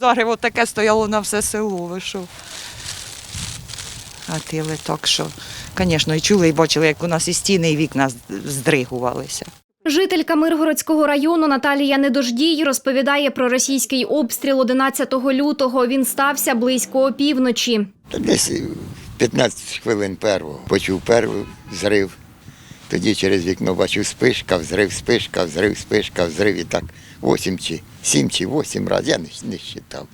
Зарево таке стояло на все село, ви що. Гатили так, що, звісно, і чули, і бачили, як у нас і стіни, і вікна здригувалися. Жителька Миргородського району Наталія Недождій розповідає про російський обстріл 11 лютого. Він стався близько опівночі. Десь 15 хвилин первого. Почув перший зрив. Тоді через вікно бачив спишка, взрив, спишка, взрив, спишка, взрив. І так 8 чи 7 чи 8 разів, я не, не считав.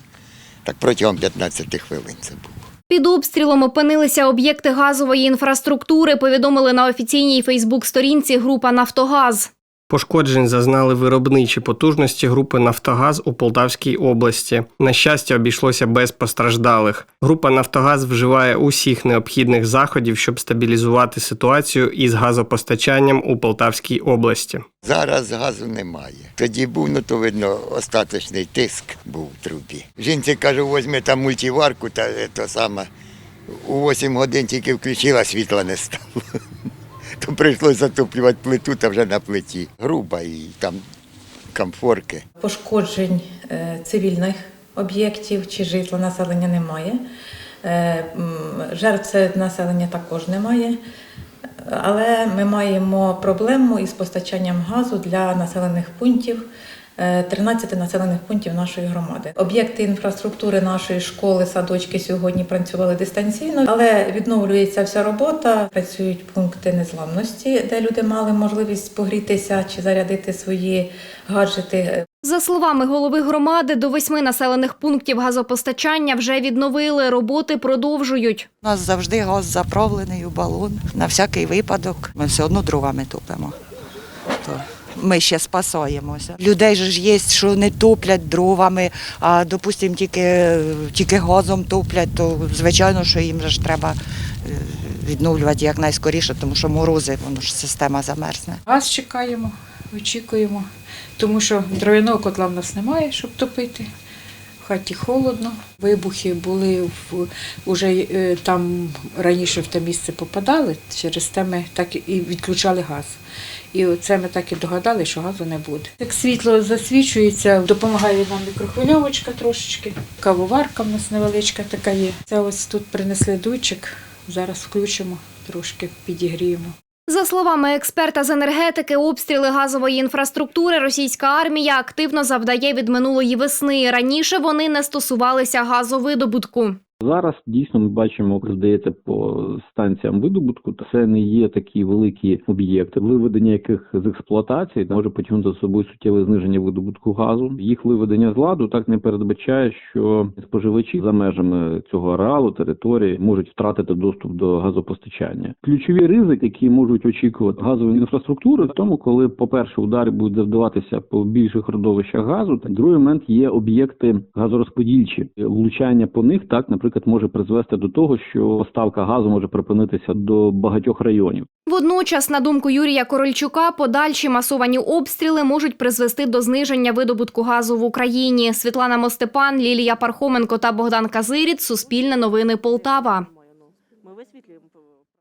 Так протягом 15 хвилин це було. Під обстрілом опинилися об'єкти газової інфраструктури, повідомили на офіційній Фейсбук-сторінці група Нафтогаз. Пошкоджень зазнали виробничі потужності групи Нафтогаз у Полтавській області. На щастя, обійшлося без постраждалих. Група Нафтогаз вживає усіх необхідних заходів, щоб стабілізувати ситуацію із газопостачанням у Полтавській області. Зараз газу немає. Тоді був, ну то видно, остаточний тиск був в трубі. Жінці кажу, візьми там мультиварку, та е, то саме. У 8 годин тільки включила, світла не стало. То прийшлося затоплювати плиту та вже на плиті. Груба і там комфорки. Пошкоджень е, цивільних об'єктів чи житла населення немає. Е, Жертв населення також немає. Але ми маємо проблему із постачанням газу для населених пунктів. Е, 13 населених пунктів нашої громади. Об'єкти інфраструктури нашої школи, садочки сьогодні працювали дистанційно, але відновлюється вся робота. Працюють пункти незламності, де люди мали можливість погрітися чи зарядити свої гаджети. За словами голови громади, до восьми населених пунктів газопостачання вже відновили. Роботи продовжують. У нас завжди газ заправлений у балон. На всякий випадок ми все одно дровами топимо. То ми ще спасаємося. Людей ж є, що не топлять дровами, а допустимо, тільки, тільки газом топлять, то звичайно, що їм ж треба е, відновлювати якнайскоріше, тому що морози, воно ж система замерзне. Газ чекаємо, очікуємо, тому що дров'яного котла в нас немає, щоб топити. В хаті холодно. Вибухи були в уже е, там раніше в те місце попадали, через те ми так і відключали газ. І оце ми так і догадали, що газу не буде. Як світло засвічується, допомагає нам мікрохвильовочка трошечки, кавоварка в нас невеличка така є. Це ось тут принесли дуйчик, зараз включимо, трошки підігріємо. За словами експерта з енергетики, обстріли газової інфраструктури російська армія активно завдає від минулої весни. Раніше вони не стосувалися газовидобутку. Зараз дійсно ми бачимо, здається, по станціям видобутку. Це не є такі великі об'єкти, виведення яких з експлуатації може потягнути за собою суттєве зниження видобутку газу. Їх виведення з ладу так не передбачає, що споживачі за межами цього ареалу території можуть втратити доступ до газопостачання. Ключові ризики, які можуть очікувати газові інфраструктури, в тому, коли, по-перше, удари будуть завдаватися по більших родовищах газу. Та другий момент є об'єкти газорозподільчі. Влучання по них так, наприклад, може призвести до того, що поставка газу може припинитися до багатьох районів. Водночас, на думку Юрія Корольчука, подальші масовані обстріли можуть призвести до зниження видобутку газу в Україні. Світлана Мостепан, Лілія Пархоменко та Богдан Казиріт. Суспільне новини Полтава.